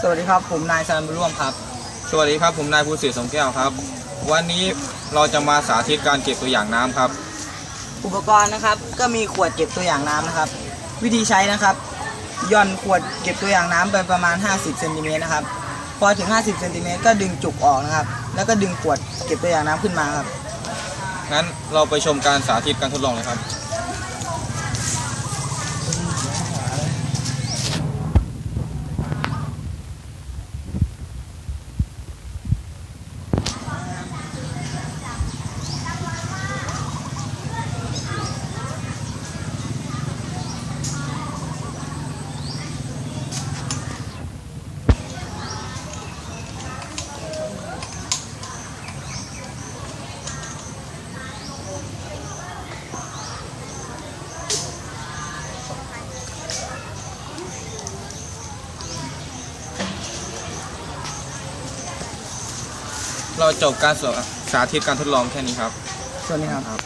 สวัสดีครับ ผมนายสรันบุญร่วมครับ สวัสดีครับ ผมนายภูสิทธิ์สมแก้วครับ วันนี้เราจะมาสาธิตการเก็บตัวอย่างน้ำครับ อุปกรณ์นะครับ ก็มีขวดเก็บตัวอย่างน้ำนะครับ วิธีใช้นะครับหย่อนขวดเก็บตัวอย่างน้ำไปประมาณ 50เซนติเมตรนะครับ พอถึง 50เซนติเมตรก็ดึงจุกออกนะครับ แล้วก็ดึงขวดเก็บตัวอย่างน้ำขึ้นมาครับ งั้นเราไปชมการสาธิตการทดลองเลยครับ เราจบการสาธิตการทดลองแค่นี้ครับ ส่วนนี้ครับ ครับ